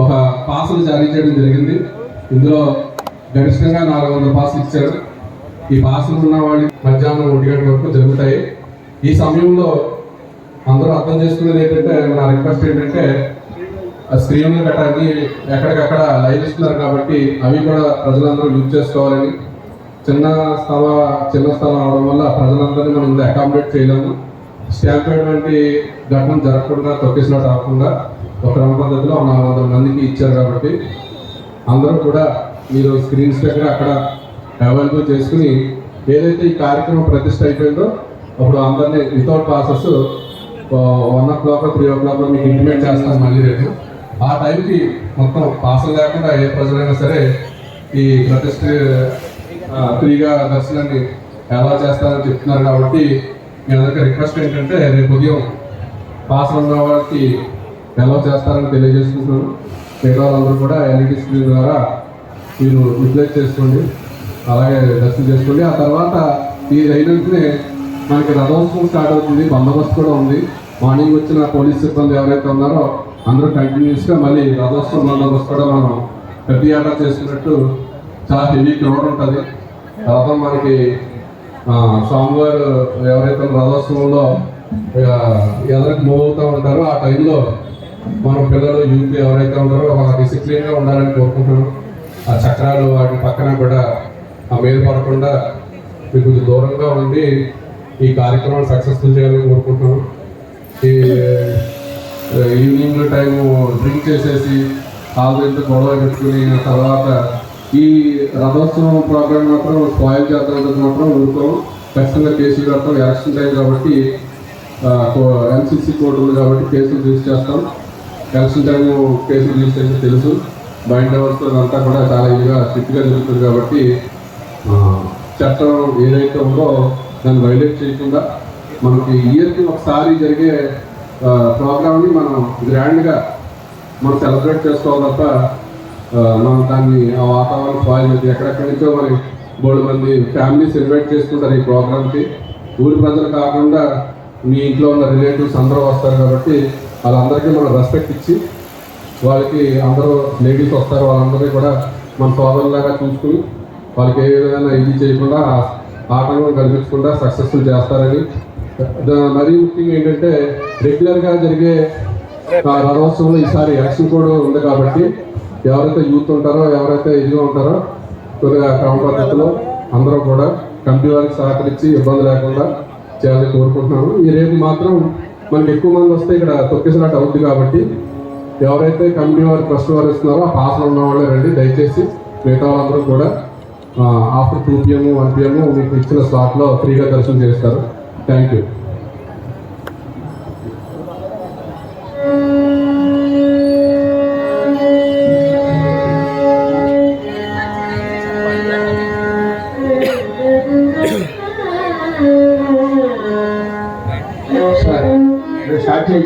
ఒక పాసులు జారీ చేయడం జరిగింది. ఇందులో గరిష్టంగా నాలుగు వందల పాసులు ఇచ్చారు. ఈ పాసులు ఉన్న వాళ్ళు మధ్యాహ్నం ఒంటి గంట వరకు జరుగుతాయి. ఈ సమయంలో అందరూ అర్థం చేసుకునేది ఏంటంటే నా రిక్వెస్ట్ ఏంటంటే ఆ స్క్రీన్లు గట్రాన్ని ఎక్కడికక్కడ లైవ్ ఇస్తున్నారు కాబట్టి అవి కూడా ప్రజలందరూ యూజ్ చేసుకోవాలని. చిన్న స్థల చిన్న స్థలం అవడం వల్ల ప్రజలందరినీ మనం అకామిడేట్ చేయలేము. స్టాంపేడ్ వంటి ఘటన జరగకుండా తొక్కిసలాట అవ్వకుండా ఒక క్రమ పద్ధతిలో నాలుగు వందల మందికి ఇచ్చారు కాబట్టి అందరూ కూడా మీరు స్క్రీన్స్ దగ్గర అక్కడ అవైలబుల్ చేసుకుని ఏదైతే ఈ కార్యక్రమం ప్రతిష్ట అయిపోయిందో అప్పుడు అందరినీ without passes one o'clock three o'clock మీకు ఇంటిమేట్ చేస్తాను మళ్ళీ రేపు. ఆ టైంకి మొత్తం పాసులు లేకుండా ఏ ప్రజలైనా సరే ఈ ప్రతిష్ట ఫ్రీగా దర్శనాన్ని ఎలా చేస్తారని చెప్తున్నారు కాబట్టి మీ అందరికీ రిక్వెస్ట్ ఏంటంటే రేపు ఉదయం పాసులు ఉన్న వాళ్ళకి ఎలా చేస్తారని తెలియజేసుకుంటున్నాను మిగతా వాళ్ళందరూ కూడా ఎల్ఈడి స్క్రీన్ ద్వారా మీరు రిప్లేస్ చేసుకోండి అలాగే దర్శనం చేసుకోండి. ఆ తర్వాత ఈ రైలు వెంటనే మనకి రథోత్సవం స్టార్ట్ అవుతుంది బందోబస్తు కూడా ఉంది. మార్నింగ్ వచ్చిన పోలీస్ సిబ్బంది ఎవరైతే ఉన్నారో అందరూ కంటిన్యూస్గా మళ్ళీ రథోత్సవం బందోబస్తు కూడా మనం ప్రతి ఏటా చేసుకున్నట్టు చాలా హెవీ క్రౌడ్ ఉంటుంది. రథం మనకి స్వామివారు ఎవరైతే రథోత్సవంలో ఎదరికి మూవ్ అవుతూ ఉంటారో ఆ టైంలో మన పిల్లలు యూత్ ఎవరైతే ఉన్నారో వాళ్ళ డిసిప్లిన్గా ఉండాలని కోరుకుంటున్నాం. ఆ చక్రాలు వాటి పక్కన కూడా ఆ మీద పడకుండా మీకు కొంచెం దూరంగా ఉండి ఈ కార్యక్రమాన్ని సక్సెస్ఫుల్ చేయాలని కోరుకుంటున్నాం. ఈ ఈవినింగ్ టైం డ్రింక్ చేసేసి ఆల్రెడీ గొడవ పెట్టుకుని తర్వాత ఈ రథోత్సవం ప్రోగ్రామ్ మాత్రం స్పాయిల్ చేద్దాం మాత్రం ఊరుకోం ఖచ్చితంగా కేసులు కడతాం ఎలక్షన్ టైం కాబట్టి ఎన్సీసీ కోడ్ ఉంది కాబట్టి కేసులు రిజిస్టర్ చేస్తాం. ఎలక్షన్ టైం కేసులు చూస్తే తెలుసు బైండ్ అవర్స్ అంతా కూడా చాలా ఇదిగా స్ట్రిక్ట్గా జరుగుతుంది కాబట్టి చట్టం ఏదైతే ఉందో దాన్ని వైలేట్ చేయకుండా మనకి ఇయర్కి ఒకసారి జరిగే ప్రోగ్రామ్ని మనం గ్రాండ్గా మనం సెలబ్రేట్ చేసుకోవాలి తప్ప మనం దాన్ని ఆ వాతావరణం స్పాయిల్ చేసి ఎక్కడెక్కడి నుంచో మరి మూడు మంది ఫ్యామిలీస్ ఇన్వైట్ చేసుకుంటారు ఈ ప్రోగ్రామ్కి ఊరి ప్రజలు కాకుండా మీ ఇంట్లో ఉన్న రిలేటివ్స్ అందరూ వస్తారు కాబట్టి వాళ్ళందరికీ మనం రెస్పెక్ట్ ఇచ్చి వాళ్ళకి అందరూ లేడీస్ వస్తారు వాళ్ళందరినీ కూడా మన సోదరులాగా చూసుకుని వాళ్ళకి ఏ విధంగా ఇది చేయకుండా ఆటంకం కల్పించకుండా సక్సెస్ఫుల్ చేస్తారని. మరీ ముఖ్యంగా ఏంటంటే రెగ్యులర్గా జరిగే రథోత్సవంలో ఈసారి యాక్షన్ కూడా ఉంది కాబట్టి ఎవరైతే యూత్ ఉంటారో ఎవరైతే ఇదిగా ఉంటారో కొద్దిగా క్రమ పద్ధతిలో అందరూ కూడా కమిటీ వారికి సహకరించి ఇబ్బంది లేకుండా చేయాలని కోరుకుంటున్నాము. ఈ రేపు మాత్రం మనకి ఎక్కువ మంది వస్తే ఇక్కడ తొక్కేసినట్టు అవుద్ది కాబట్టి ఎవరైతే కమిటీ వారు ట్రస్ట్ వారు ఇస్తున్నారో ఆ పాసలు ఉన్న వాళ్ళే రండి. దయచేసి మిగతా వాళ్ళందరూ కూడా after two PM one PM మీకు ఇచ్చిన స్లాట్లో ఫ్రీగా దర్శనం చేస్తారు. థ్యాంక్ యూ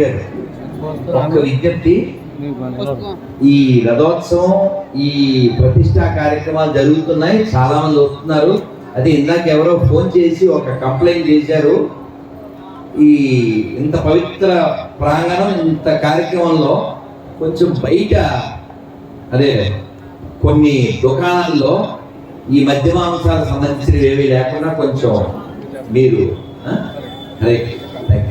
గారు ఒక విజ్ఞప్తి. ఈ రథోత్సవం ఈ ప్రతిష్టా కార్యక్రమాలు జరుగుతున్నాయి. చాలా మంది వస్తున్నారు. అది ఇందాక ఎవరో ఫోన్ చేసి ఒక కంప్లైంట్ చేశారు. ఈ ఇంత పవిత్ర ప్రాంగణం ఇంత కార్యక్రమంలో కొంచెం బయట అదే కొన్ని దుకాణాల్లో ఈ మద్య మాంసాలకు సంబంధించినవి ఏమీ లేకుండా కొంచెం మీరు? అదే thank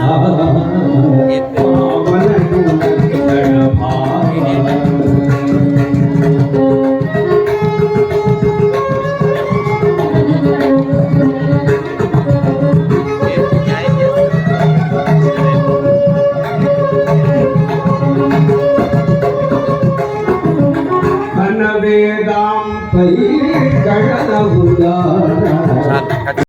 Amen.